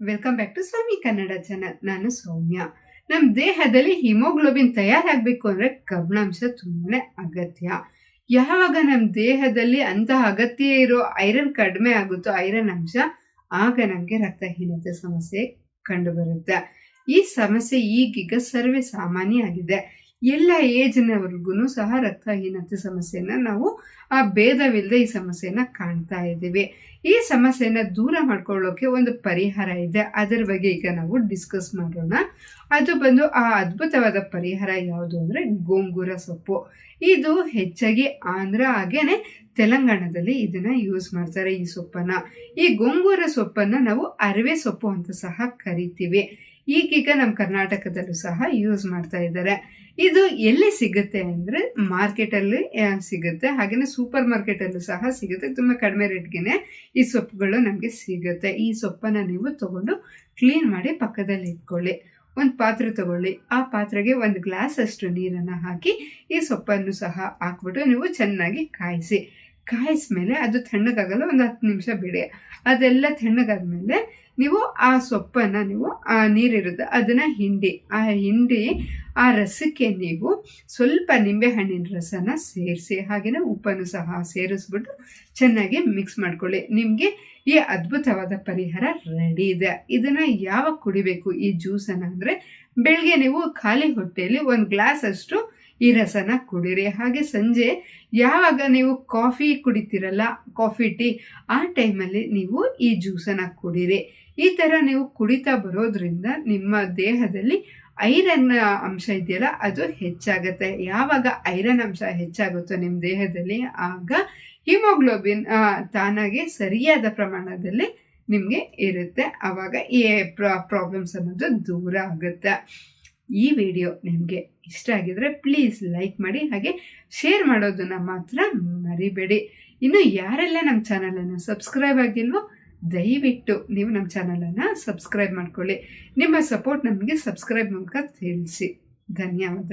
Welcome back to Swami Kannada ಜನ ನಾನು ಸೌಮ್ಯ. ನಮ್ಮ ದೇಹದಲ್ಲಿ ಹಿಮೋಗ್ಲೋಬಿನ್ ತಯಾರಾಗಬೇಕು ಅಂದರೆ ಕಬ್ಬಿಣಾಂಶ ತುಂಬಾ ಅಗತ್ಯ. ಯಾವಾಗ ನಮ್ಮ ದೇಹದಲ್ಲಿ ಅಂತಹ ಅಗತ್ಯ ಇರೋ ಐರನ್ ಕಡಿಮೆ ಆಗುತ್ತೋ ಐರನ್ ಅಂಶ, ಆಗ ನಮಗೆ ರಕ್ತಹೀನತೆ ಸಮಸ್ಯೆ ಕಂಡುಬರುತ್ತೆ. ಈ ಸಮಸ್ಯೆ ಈಗೀಗ ಸರ್ವೇ ಸಾಮಾನ್ಯ ಆಗಿದೆ. ಎಲ್ಲ ಏಜ್ನವ್ರಿಗೂ ಸಹ ರಕ್ತಹೀನತೆ ಸಮಸ್ಯೆನ ನಾವು, ಆ ಭೇದವಿಲ್ಲದೆ ಈ ಸಮಸ್ಯೆನ ಕಾಣ್ತಾ ಇದ್ದೀವಿ. ಈ ಸಮಸ್ಯೆನ ದೂರ ಮಾಡ್ಕೊಳ್ಳೋಕೆ ಒಂದು ಪರಿಹಾರ ಇದೆ. ಅದರ ಬಗ್ಗೆ ಈಗ ನಾವು ಡಿಸ್ಕಸ್ ಮಾಡೋಣ. ಅದು ಬಂದು ಆ ಅದ್ಭುತವಾದ ಪರಿಹಾರ ಯಾವುದು ಅಂದರೆ ಗೋಂಗೂರ ಸೊಪ್ಪು. ಇದು ಹೆಚ್ಚಾಗಿ ಆಂಧ್ರ ಹಾಗೇನೆ ತೆಲಂಗಾಣದಲ್ಲಿ ಇದನ್ನ ಯೂಸ್ ಮಾಡ್ತಾರೆ ಈ ಸೊಪ್ಪನ್ನ. ಈ ಗೋಂಗೂರ ಸೊಪ್ಪನ್ನ ನಾವು ಅರವೆ ಸೊಪ್ಪು ಅಂತ ಸಹ ಕರಿತೀವಿ. ಈಗೀಗ ನಮ್ಮ ಕರ್ನಾಟಕದಲ್ಲೂ ಸಹ ಯೂಸ್ ಮಾಡ್ತಾ ಇದ್ದಾರೆ. ಇದು ಎಲ್ಲಿ ಸಿಗುತ್ತೆ ಅಂದರೆ ಮಾರ್ಕೆಟಲ್ಲಿ ಸಿಗುತ್ತೆ. ಹಾಗೆಯೇ ಸೂಪರ್ ಮಾರ್ಕೆಟಲ್ಲೂ ಸಹ ಸಿಗುತ್ತೆ. ತುಂಬ ಕಡಿಮೆ ರೇಟ್ಗೆ ಈ ಸೊಪ್ಪುಗಳು ನಮಗೆ ಸಿಗುತ್ತೆ. ಈ ಸೊಪ್ಪನ್ನು ನೀವು ತಗೊಂಡು ಕ್ಲೀನ್ ಮಾಡಿ ಪಕ್ಕದಲ್ಲಿ ಇಟ್ಕೊಳ್ಳಿ. ಒಂದು ಪಾತ್ರೆ ತಗೊಳ್ಳಿ. ಆ ಪಾತ್ರೆಗೆ ಒಂದು ಗ್ಲಾಸ್ ಅಷ್ಟು ನೀರನ್ನು ಹಾಕಿ ಈ ಸೊಪ್ಪನ್ನು ಸಹ ಹಾಕ್ಬಿಟ್ಟು ನೀವು ಚೆನ್ನಾಗಿ ಕಾಯಿಸಿ. ಕಾಯಿಸ್ಮೇಲೆ ಅದು ತಣ್ಣಗಾಗಲ್ಲ ಒಂದು ಹತ್ತು ನಿಮಿಷ ಬಿಡಿ. ಅದೆಲ್ಲ ತಣ್ಣಗಾದ್ಮೇಲೆ ನೀವು ಆ ಸೊಪ್ಪನ್ನು ನೀವು, ಆ ನೀರಿರುತ್ತೆ ಅದನ್ನು ಹಿಂಡಿ, ಆ ಹಿಂಡಿ, ಆ ರಸಕ್ಕೆ ನೀವು ಸ್ವಲ್ಪ ನಿಂಬೆಹಣ್ಣಿನ ರಸನ ಸೇರಿಸಿ ಹಾಗೆಯೇ ಉಪ್ಪನ್ನು ಸಹ ಸೇರಿಸ್ಬಿಟ್ಟು ಚೆನ್ನಾಗಿ ಮಿಕ್ಸ್ ಮಾಡ್ಕೊಳ್ಳಿ. ನಿಮಗೆ ಈ ಅದ್ಭುತವಾದ ಪರಿಹಾರ ರೆಡಿ ಇದೆ. ಇದನ್ನು ಯಾವಾಗ ಕುಡಿಬೇಕು ಈ ಜ್ಯೂಸನ್ನು ಅಂದರೆ ಬೆಳಗ್ಗೆ ನೀವು ಖಾಲಿ ಹೊಟ್ಟೆಯಲ್ಲಿ ಒಂದು ಗ್ಲಾಸ್ ಅಷ್ಟು ಈ ರಸನ ಕುಡಿರಿ. ಹಾಗೆ ಸಂಜೆ ಯಾವಾಗ ನೀವು ಕಾಫಿ ಕುಡಿತೀರಲ್ಲ, ಕಾಫಿ ಟೀ, ಆ ಟೈಮಲ್ಲಿ ನೀವು ಈ ಜ್ಯೂಸನ್ನು ಕುಡಿರಿ. ಈ ಥರ ನೀವು ಕುಡಿತಾ ಬರೋದ್ರಿಂದ ನಿಮ್ಮ ದೇಹದಲ್ಲಿ ಐರನ್ ಅಂಶ ಇದೆಯಲ್ಲ, ಅದು ಹೆಚ್ಚಾಗುತ್ತೆ. ಯಾವಾಗ ಐರನ್ ಅಂಶ ಹೆಚ್ಚಾಗುತ್ತೋ ನಿಮ್ಮ ದೇಹದಲ್ಲಿ, ಆಗ ಹಿಮೋಗ್ಲೋಬಿನ್ ತಾನಾಗೆ ಸರಿಯಾದ ಪ್ರಮಾಣದಲ್ಲಿ ನಿಮಗೆ ಇರುತ್ತೆ. ಆವಾಗ ಈ ಪ್ರಾಬ್ಲಮ್ಸ್ ಅನ್ನೋದು ದೂರ ಆಗುತ್ತೆ. ಈ ವಿಡಿಯೋ ನಿಮಗೆ ಇಷ್ಟ ಆಗಿದ್ರೆ ಪ್ಲೀಸ್ ಲೈಕ್ ಮಾಡಿ ಹಾಗೆ ಶೇರ್ ಮಾಡೋದನ್ನು ಮಾತ್ರ ಮರಿಬೇಡಿ. ಇನ್ನು ಯಾರೆಲ್ಲ ನಮ್ಮ ಚಾನಲನ್ನು ಸಬ್ಸ್ಕ್ರೈಬ್ ಆಗಿಲ್ವೋ, ದಯವಿಟ್ಟು ನೀವು ನಮ್ಮ ಚಾನಲನ್ನು ಸಬ್ಸ್ಕ್ರೈಬ್ ಮಾಡ್ಕೊಳ್ಳಿ. ನಿಮ್ಮ ಸಪೋರ್ಟ್ ನಮಗೆ ಸಬ್ಸ್ಕ್ರೈಬ್ ಮೂಲಕ ತಿಳಿಸಿ. ಧನ್ಯವಾದ.